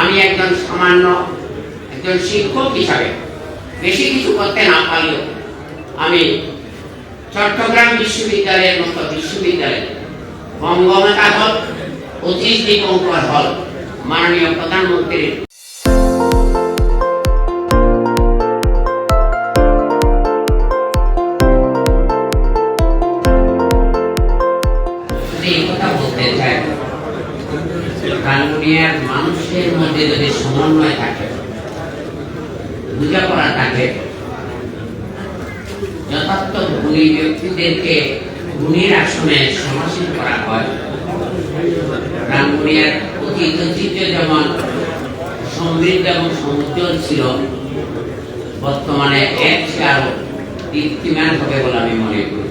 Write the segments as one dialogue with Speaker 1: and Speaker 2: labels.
Speaker 1: আমি একজন সামান্য একজন শিক্ষক হিসাবে বেশি কিছু করতে না পারলেও আমি চট্টগ্রাম বিশ্ববিদ্যালয়ের মতো বিশ্ববিদ্যালয়ে বঙ্গমাতা হল পঁচিশ দীপঙ্কর হল, মাননীয় প্রধানমন্ত্রীর কানগুনিয়ার মানুষের মধ্যে যদি সমন্বয় থাকে, বোঝাপড়া থাকে, যথার্থ গুণী ব্যক্তিদেরকে গুণীর আসনে সমাসীন করা হয় রাঙ্গুনিয়ার অতীত ঐতিহ্য যেমন সমৃদ্ধ এবং সমুজ্জ্বল ছিল, বর্তমানে এক আরও দীপ্তিমান হবে বলে আমি মনে করি।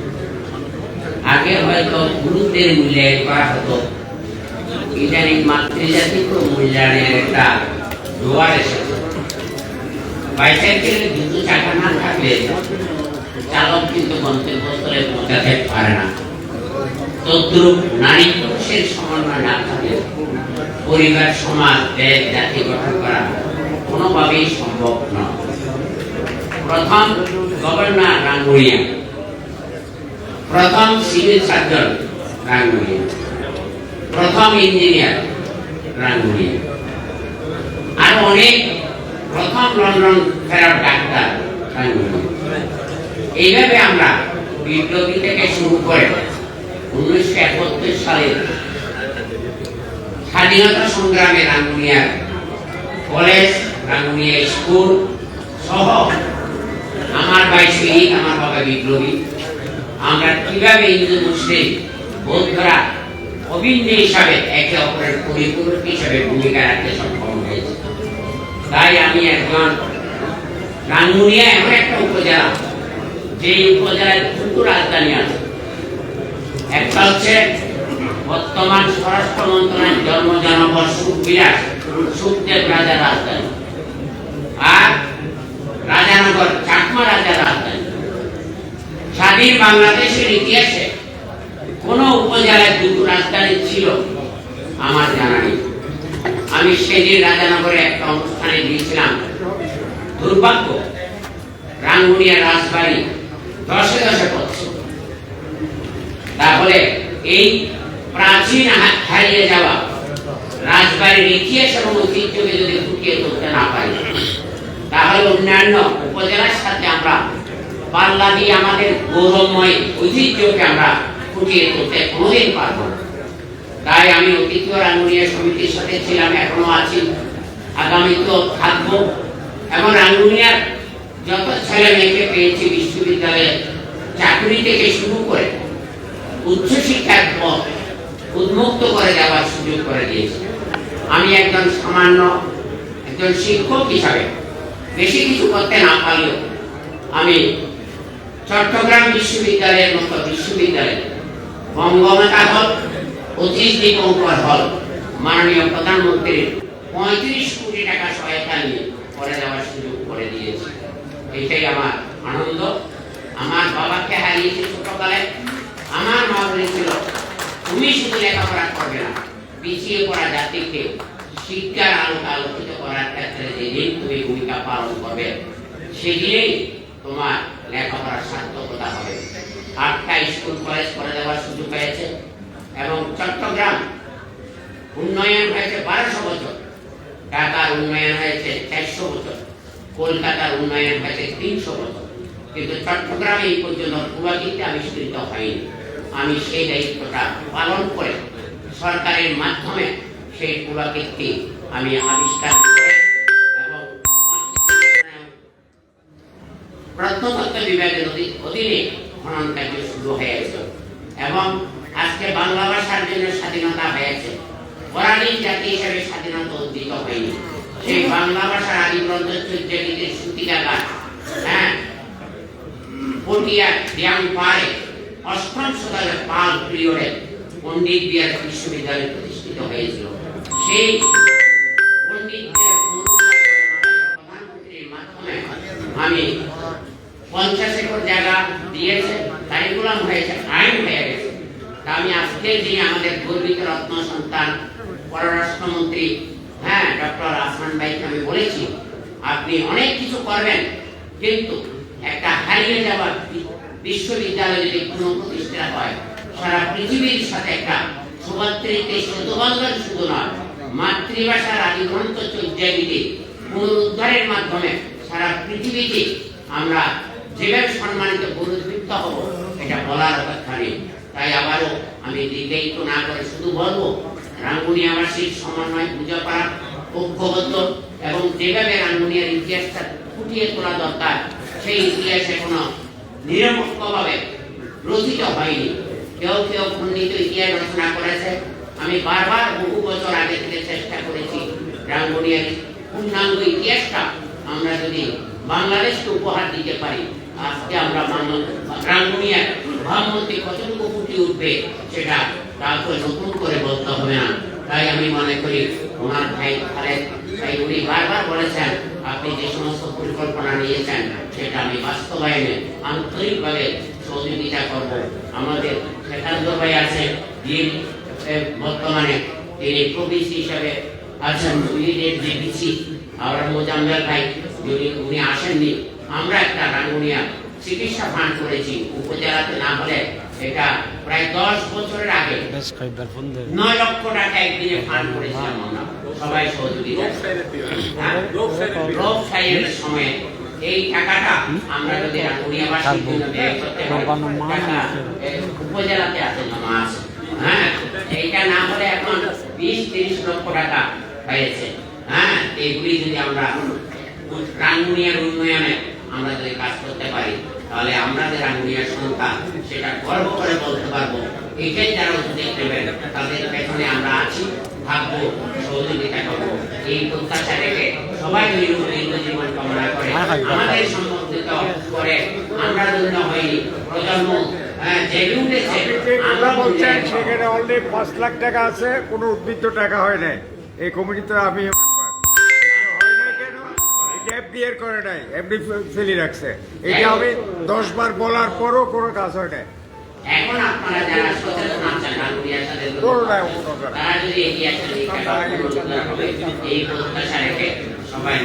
Speaker 1: আগে হয়তো গুরুত্বের মূল্যায়ন করা হতো ইদানিং মাতৃজাতিক মূল্যায়নের একটা জোয়ার এসেছে। বাইসাইকেলে দুটো চাকা না থাকলে চালক কিন্তু গন্তব্যস্থলে পৌঁছাতে পারে না। তদ্রুপ নারী পুরুষের সমন্বয় না থাকলে পরিবার, সমাজ, দেশ, জাতি গঠন করা কোনোভাবেই সম্ভব নয়। প্রথম গভর্নর রাঙ্গুনিয়া, প্রথম সিভিল সার্জন রাঙ্গুনিয়া। প্রথম ইঞ্জিনিয়ার রাঙ্গুনিয়া আর অনেক প্রথম লন্ডন ফেরার ডাক্তার রাঙ্গুনিয়া এইভাবে আমরা বিপ্লবী থেকে শুরু করে উনিশশো একাত্তর সালে স্বাধীনতা সংগ্রামে রাঙ্গুনিয়ার কলেজ রাঙ্গুনিয়া স্কুল সহ আমার ভাই শহীদ, আমার বাবা বিপ্লবী। আমরা কীভাবে হিন্দু, মুসলিম, বৌদ্ধরা অভিন্ন হিসাবে একে অপরের পরিপূরক হিসাবে ভূমিকা রাখতে সক্ষম হয়েছে। তাই আমি একজন রাঙ্গুনিয়া এমন একটা উপজেলা যে উপজেলার দুটো রাজধানী আছে। একটা হচ্ছে বর্তমান স্বরাষ্ট্র মন্ত্রণালয়ের জন্ম জনপদ সুখবিলাস সুখদেব রাজার রাজধানী। আর রাজানগর, চাকমা রাজার রাজধানী। স্বাধীন বাংলাদেশের ইতিহাসে কোন উপজেলায় দুটো রাজধানী ছিল, আমার জানা নেই। আমি সেদিন রাজানগরে একটা অনুষ্ঠানে গিয়েছিলাম। দুর্ভাগ্য, রাঙ্গুনিয়া রাজবাড়ি দশে দশে পড়ছে তাহলে এই প্রাচীন হারিয়ে যাওয়া রাজবাড়ির ইতিহাস এবং ঐতিহ্যকে যদি ফুটিয়ে তুলতে না পারি, তাহলে অন্যান্য উপজেলার সাথে আমরা, পাল্লা দিয়ে আমাদের গৌরবময় ঐতিহ্যকে আমরা ফুটিয়ে তুলতে কোনোদিন পারব। তাই আমি অতীত রাঙ্গুনিয়া সমিতির সাথে ছিলাম, এখনও আছি। আগামীতেও থাকব। এবং রাঙ্গুনিয়ার যত ছেলে মেয়েকে পেয়েছি বিশ্ববিদ্যালয়ে, চাকরি থেকে শুরু করে উচ্চশিক্ষার পথ উন্মুক্ত করে দেওয়ার সুযোগ করে দিয়েছে। আমি একজন সামান্য একজন শিক্ষক হিসাবে বেশি কিছু করতে না পারলেও আমি চট্টগ্রাম বিশ্ববিদ্যালয়ের মতো বিশ্ববিদ্যালয়ে বঙ্গমাতা হল পঁচিশ দীপঙ্কর হল। মাননীয় প্রধানমন্ত্রীর পঁয়ত্রিশ কোটি টাকা সহায়তা নিয়ে করে দেওয়ার সুযোগ করে দিয়েছে। এটাই আমার আনন্দ। আমার বাবাকে হারিয়েছি ছোটকালে। আমার মা বলেছিল, তুমি শুধু লেখাপড়া করবে না, পিছিয়ে পড়া জাতিকে শিক্ষার আলোকে আলোকিত করার ক্ষেত্রে যেদিন তুমি ভূমিকা পালন করবে, সেদিনেই তোমার লেখাপড়ার সার্থকতা হবে। আটটা স্কুল, কলেজ করে দেওয়ার সুযোগ হয়েছে এবং চট্টগ্রাম উন্নয়ন হয়েছে বারোশো বছর। ঢাকার উন্নয়ন হয়েছে চারশো বছর। কলকাতার উন্নয়ন হয়েছে তিনশো বছর। কিন্তু চট্টগ্রামে এই পর্যন্ত পুরাকিতে আবিষ্কৃত হয়নি। আমি সেই দায়িত্বটা পালন করে সরকারের মাধ্যমে সেই পুরাকীর্তি আমি আবিষ্কার প্রত্নতত্ত্ব বিভাগের অধী- অধীনে খনন শুরু হয়েছে এবং আজকে বাংলা ভাষার জন্য স্বাধীনতা হয়েছে। পরাধীন জাতি হিসেবে স্বাধীনতা অর্জিত হয়নি। সেই বাংলা ভাষার আদি গ্রন্থ চৌদ্দ গীতের সুতিকাগার হ্যাঁ? পটিয়া ব্যায়াম পারে অষ্টম শতকে পাল পিরিয়ডে পণ্ডিত বিহার বিশ্ববিদ্যালয় প্রতিষ্ঠিত হয়েছিল। সেই পণ্ডিত বিহার পঞ্চাশ একর জায়গা দিয়েছে কারিকুলাম হয়েছে, আইন হয়ে গেছে। তা আমি আজকের দিনে আমাদের গর্বিত রত্ন সন্তান, পররাষ্ট্রমন্ত্রী হ্যাঁ ডক্টর আসমান ভাইকে আমি বলেছি, আপনি অনেক কিছু করবেন, কিন্তু একটা হারিয়ে যাওয়া বিশ্ববিদ্যালয় যদি পুনঃপ্রতিষ্ঠা হয়, সারা পৃথিবীর সাথে একটা সুমাতৃত্বে শুধুবন্ধন শুধু নয়, মাতৃভাষার আদি গ্রন্থ চর্যাগীতি পুনরুদ্ধারের মাধ্যমে সারা পৃথিবীতে আমরা যেভাবে সম্মানিত পুরস্কৃত হব, এটা বলার অপেক্ষা নেই। তাই আবারও আমি দীর্ঘায়িত না করে শুধু বলব রাঙ্গুনিয়াবাসীর সমন্বয় পূজা করা ঐক্যবদ্ধ এবং যেভাবে রাঙ্গুনিয়ার ইতিহাসটা ফুটিয়ে তোলা দরকার, সেই ইতিহাস এখনও নিরপেক্ষভাবে রচিত হয়নি। কেউ কেউ খণ্ডিত ইতিহাস রচনা করেছে। আমি বারবার বহু বছর আগে থেকে চেষ্টা করেছি রাঙ্গুনিয়ার পূর্ণাঙ্গ ইতিহাসটা আমরা যদি বাংলাদেশকে উপহার দিতে পারি। আজকে আমরা বাংলা- রাঙ্গুনিয়ার ভাবমূর্তি কতটুকু ফুটে উঠবে সেটা কাউকে নতুন করে বলতে হবে না। তাই আমি মনে করি ওনার ভাই খালেদ তাই উনি বারবার বলেছেন আপনি যে সমস্ত পরিকল্পনা নিয়েছেন সেটা আমি বাস্তবায়নে আন্তরিকভাবে সহযোগিতা করব। আমাদের শ্বেতান্ত ভাই আছেন যিনি এ, বর্তমানে তিনি প্রবিসি হিসাবে আছেন সুইডের যে বিসি আমরা মোজাম্মেল ভাই উনি আসেননি আমরা একটা রাঙ্গুনিয়া চিকিৎসা ফান্ড করেছি উপজেলাতে না হলে এটা প্রায় দশ বছরের আগে। নয় লক্ষ টাকা একদিনে ফান্ড করেছিলাম আমরা। সবাই সহযোগিতা হ্যাঁ? রোগ সাইলের সময় এই টাকাটা আমরা যদি রাঙ্গুনিয়াবাসীর জন্য ব্যয় করতে পারি উপজেলাতে আছে জমা আছে। হ্যাঁ? এইটা না হলে এখন বিশ তিরিশ লক্ষ টাকা হয়েছে। হ্যাঁ? এইগুলি যদি আমরা রাঙ্গুনিয়ার উন্নয়নে আমরা যদি কাজ করতে পারি তাহলে আমরা যে রাঙ্গুনিয়ার সন্তান সেটা গর্ব করে বলতে পারব। এটাই যারা উদ্যোগ নেবেন তাদের পেছনে আমরা আছি থাকব সহযোগিতা করব। এই প্রত্যাশা রেখে সবাই দীর্ঘ জীবন কামনা করে। আমাদের সম্বন্ধিত করে আমরা ধন্য হইনি প্রজন্ম হ্যাঁ, আমরা
Speaker 2: বলছেন
Speaker 1: বলছি
Speaker 2: সেখানে অলরেডি পাঁচ লাখ টাকা আছে কোনো উদ্বৃত্ত টাকা হয় নাই। এই কমিটিতে আমি এর করে নাই এমনি ফেলি রাখছে। এটা আমি দশ বার বলার পরও কোনো কাজ হয় নাই।
Speaker 1: সবাই